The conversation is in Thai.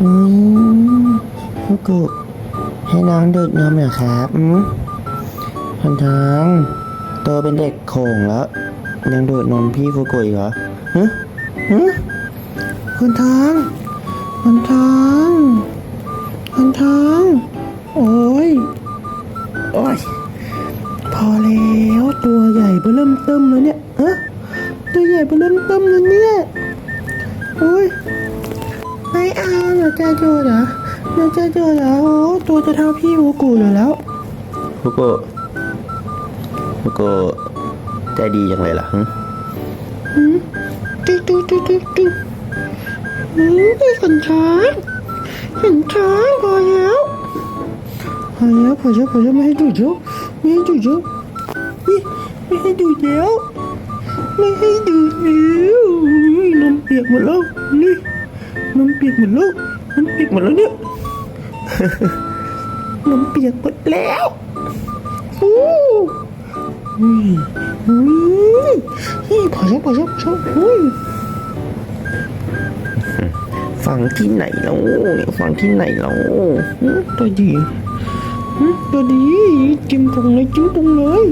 อืมฟุกุให้น้องดูดนมเหรอครับอืมพันทางโตเป็นเด็กโขงแล้ว ยังดูดนมพี่ฟุกุอีกเหรอฮึฮึพันทางพันทางพันทางโอ้ย โอ้ย พอแล้วตัวใหญ่เบอเริ่มเติมแล้วเนี่ยฮะตัวใหญ่เบอเริ่มเติมแล้วเนี่ย โอ้ย เอาหนูจะดูเหรอหนูจะดูเหรอโอ้ตัวจะเท่าพี่ฮูกูเลยแล้วฮูกูฮูกูใจดีจังเลยล่ะฮึตุ๊ตุ๊ตุ๊ตุ๊ตุ๊อืมนี่ขนช้างขนช้างพอแล้วพอแล้วพอแล้วพอแล้วไม่ให้ดูดเยอะไม่ให้ดูดเยอะนี่ไม่ให้ดูดแล้วไม่ให้ดูดแล้วอุ๊ยนมเปียกหมดแล้วนี่นมเปียกหมดแล้ว นเปียกหมดแล้วเนี่ยนเปียกหมดแล้วอู้อุ้ยอุ้ยนี่พอแล้วพอแล้วพอแล้วอุ้ยฟังที่ไหนเนี่ยฟังที่ไหนแล้วอืมตัวดีอืมตัวดีจิ้มตรงเลยจิ้มตรงเลย